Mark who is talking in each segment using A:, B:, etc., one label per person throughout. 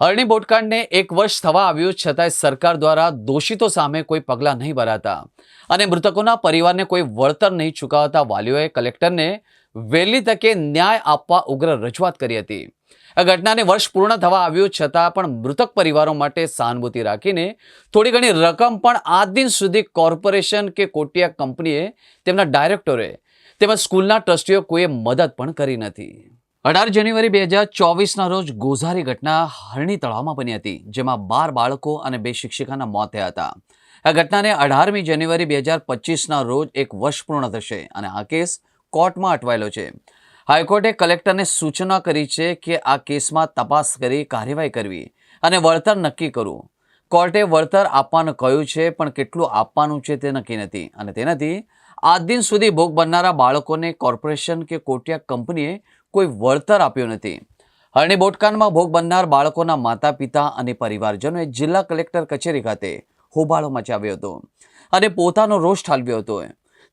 A: હરણી બોટકાંડને એક વર્ષ થવા આવ્યું છતાંય સરકાર દ્વારા દોષિતો સામે કોઈ પગલાં નહીં ભરાતા. અને મૃતકોના પરિવારને કોઈ વળતર નહીં ચૂકવતા વાલીઓએ કલેક્ટરને વહેલી તકે ન્યાય આપવા ઉગ્ર રજૂઆત કરી હતી. આ ઘટનાને વર્ષ પૂર્ણ થવા આવ્યું છતાં પણ મૃતક પરિવારો માટે સહાનુભૂતિ રાખીને થોડી ઘણી રકમ પણ આ દિન સુધી કોર્પોરેશન કે કોટિયા કંપનીએ તેમના ડાયરેક્ટરે તેમજ સ્કૂલના ટ્રસ્ટીઓ કોઈએ મદદ પણ કરી નથી. અઢાર જાન્યુઆરી બે હજાર ચોવીસના રોજ ગોઝારી ઘટના હરણી તળાવમાં બની હતી, જેમાં બાર બાળકો અને બે શિક્ષિકાના મોત થયા હતા. આ ઘટનાને અઢારમી જાન્યુઆરી બે હજાર પચીસના રોજ એક વર્ષ પૂર્ણ થશે અને આ કેસ કોર્ટમાં અટવાયેલો છે. હાઈકોર્ટે કલેક્ટરને સૂચના કરી છે કે આ કેસમાં તપાસ કરી કાર્યવાહી કરવી અને વળતર નક્કી કરવું. કોર્ટે વળતર આપવાનું કહ્યું છે, પણ કેટલું આપવાનું છે તે નક્કી નથી અને તેનાથી આજ દિન સુધી ભોગ બનનારા બાળકોને કોર્પોરેશન કે કોટિયા કંપનીએ કોઈ વળતર આપ્યું નથી. હરણી બોટકાનમાં ભોગ બનનાર બાળકોના માતા પિતા અને પરિવારજનોએ જિલ્લા કલેક્ટર કચેરી ખાતે હોબાળો મચાવ્યો હતો અને પોતાનો રોષ ઠાલવ્યો હતો.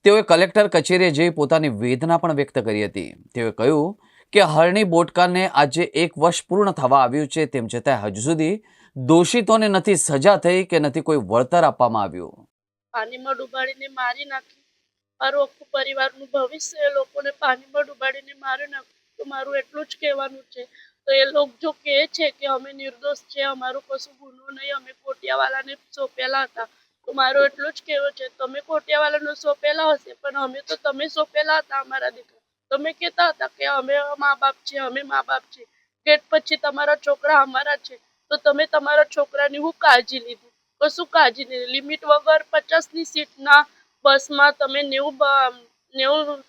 A: તેઓએ કલેક્ટર કચેરીએ જઈ પોતાની વેદના પણ વ્યક્ત કરી હતી. તેઓએ કહ્યું કે હરણી બોટકાને આજે એક વર્ષ પૂર્ણ થવા આવ્યું છે, તેમ છતાં હજુ સુધી દોષિતોને નથી સજા થઈ કે નથી કોઈ વળતર આપવામાં આવ્યું.
B: પાણીમાં ડૂબાડીને મારી નાખી. મારું આખું પરિવારનું ભવિષ્ય લોકોને પાણીમાં ડૂબાડીને મારી નાખ્યું તો મારું એટલું જ કહેવાનું છે. તો એ લોકો જો કહે છે કે અમે નિર્દોષ છે, અમારું કશું ગુનો નહીં, અમે કોટિયાવાલાને સોંપેલા હતા. તો મારું એટલું જ કહેવું છે, તમે કોટિયાવાલાનો સોંપેલા હશે, પણ અમે તો તમે સોંપેલા હતા અમારા દીકરા. તમે કહેતા હતા કે અમે મા બાપ છે અમે મા બાપ છે ગેટ પછી તમારા છોકરા અમારા છે. તો તમે તમારા છોકરાની હું કાળજી લીધી? કશું કાળજી નહીં. લિમિટ વગર પચાસની સીટના બસમાં તમે નેવું નેવું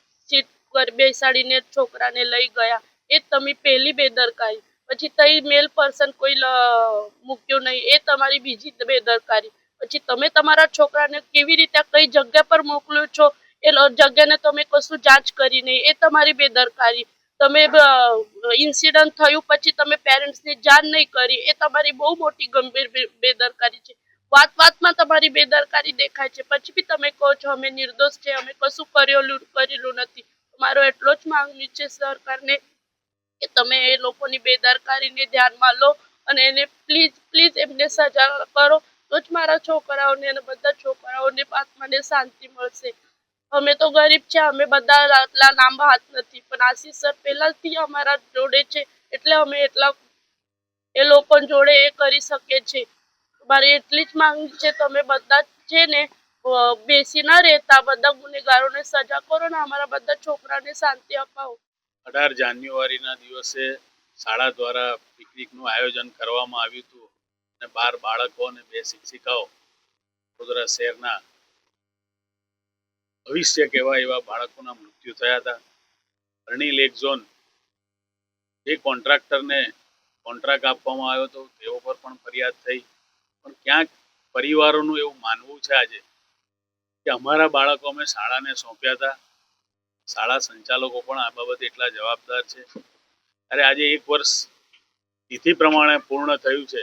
B: પર બેસાડીને છોકરાને લઈ ગયા. એ તમે પહેલી બેદરકારી. પછી તઈ મેલ પર્સન કોઈ મૂક્યું નહીં. એ તમારી બીજી બેદરકારી. પછી તમે તમારા છોકરાને કેવી રીતે કઈ જગ્યા પર મોકલ્યો છો? એ જગ્યાને તમે કશું જાંચ કરી નહીં. એ તમારી બેદરકારી. તમે ઇન્સિડન્ટ થયું પછી તમે પેરેન્ટ્સને જાણ નહીં કરી. એ તમારી બહુ મોટી ગંભીર બેદરકારી છે. વાત વાતમાં તમારી બેદરકારી દેખાય છે. પછી બી તમે કહો છો, અમે નિર્દોષ છે, અમે કશું કરેલું કરેલું નથી. મારો એટલો જ માંગણી છે સરકારને કે તમે એ લોકોની બેદરકારીને ધ્યાનમાં લો અને એને પ્લીઝ પ્લીઝ એમને સજા કરો. તો જ મારા છોકરાઓને અને બધા છોકરાઓને આત્માને શાંતિ મળશે. અમે તો ગરીબ છે, અમે બધા આટલા લાંબા હાથ નથી, પણ આશીષ સર પહેલાથી અમારા જોડે છે, એટલે અમે એટલા એ લોકો જોડે એ કરી શકે છે મારી એટલી જ માંગણી છે, તમે બધા છે ને બેસી ના રહેતા, બધા ગુનેગારોને સજા કરો ને અમારા બધા છોકરાને શાંતિ અપાવો.
C: અઢાર જાન્યુઆરીના દિવસે શાળા દ્વારા પિકનિકનું આયોજન કરવામાં આવ્યું હતું અને બાર બાળકો અને બે શિક્ષિકાઓ વડોદરા શહેરના ભવિષ્ય કહેવાય એવા બાળકોના મૃત્યુ થયા હતા. અરણી લેક ઝોન જે કોન્ટ્રાક્ટરને કોન્ટ્રાક્ટ આપવામાં આવ્યો હતો, તેઓ પર પણ ફરિયાદ થઈ. પણ ક્યાંક પરિવારોનું એવું માનવું છે આજે કે અમારા બાળકો અમે શાળાને સોંપ્યા હતા. શાળા સંચાલકો પણ આ બાબતે એટલા જવાબદાર છે. અરે આજે એક વર્ષ તિથિ પ્રમાણે પૂર્ણ થયું છે.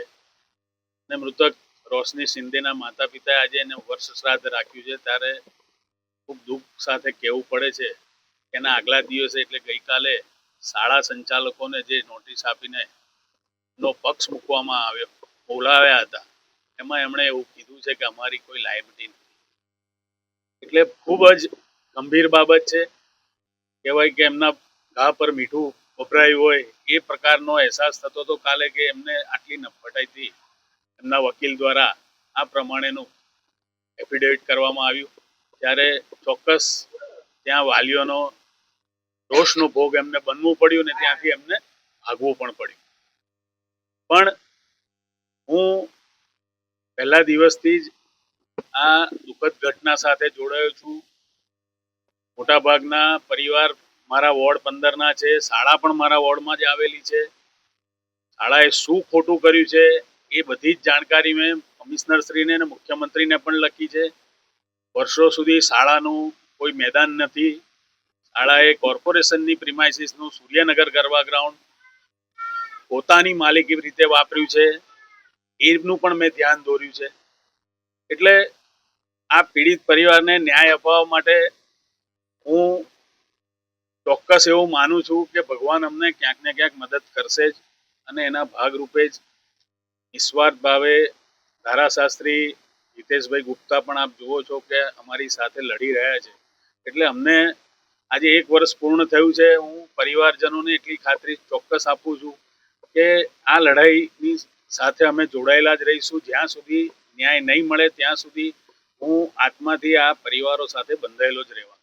C: અને મૃતક રોશની શિંદેના માતા પિતાએ આજે એને વર્ષ શ્રાદ્ધ રાખ્યું છે. ત્યારે ખૂબ દુઃખ સાથે કહેવું પડે છે એના આગલા દિવસે એટલે ગઈકાલે શાળા સંચાલકોને જે નોટિસ આપીને નો પક્ષ મૂકવામાં આવ્યો, બોલાવ્યા હતા. એમાં એમણે એવું કીધું છે કે અમારી કોઈ લાયબિલિટી નથી. એટલે ખૂબ જ ગંભીર બાબત છે. કહેવાય કે એમના ઘા પર મીઠું વપરાયું હોય એ પ્રકારનો અહેસાસ થતો હતો કાલે કે એમને આટલી નફટાઈ હતી. એમના વકીલ દ્વારા આ પ્રમાણેનું એફિડેવિટ કરવામાં આવ્યું. ત્યારે ચોક્કસ ત્યાં વાલીઓનો રોષનો ભોગ એમને બનવું પડ્યું ને ત્યાંથી એમને ભાગવું પણ પડ્યું. પણ હું પહેલા દિવસથી જ આ દુઃખદ ઘટના સાથે જોડાયો છું. મોટાભાગના પરિવાર મારા વોર્ડ પંદરના છે. શાળા પણ મારા વોર્ડમાં જ આવેલી છે. શાળાએ શું ખોટું કર્યું છે એ બધી જ જાણકારી મેં કમિશનરશ્રીને અને મુખ્યમંત્રીને પણ લખી છે. વર્ષો સુધી શાળાનું કોઈ મેદાન નથી. શાળાએ કોર્પોરેશનની પ્રિમાઇસીસનું સૂર્યનગર ગરબા ગ્રાઉન્ડ પોતાની માલિકી રીતે વાપર્યું છે. એનું પણ મેં ધ્યાન દોર્યું છે. એટલે આ પીડિત પરિવારને ન્યાય અપાવવા માટે હું ચોક્કસ એવું માનું છું કે ભગવાન અમને ક્યાંક ને ક્યાંક મદદ કરશે જ અને એના ભાગરૂપે જ નિસ્વાર્થ ભાવે ધારાશાસ્ત્રી હિતેશભાઈ ગુપ્તા પણ આપ જુઓ છો કે અમારી સાથે લડી રહ્યા છે. એટલે અમને આજે એક વર્ષ પૂર્ણ થયું છે. હું પરિવારજનોને એટલી ખાતરી ચોક્કસ આપું છું કે આ લડાઈની સાથે અમે જોડાયેલા જ રહીશું. જ્યાં સુધી ન્યાય નહીં મળે ત્યાં સુધી હું આત્માથી આ પરિવારો સાથે બંધાયેલો જ રહેવાનો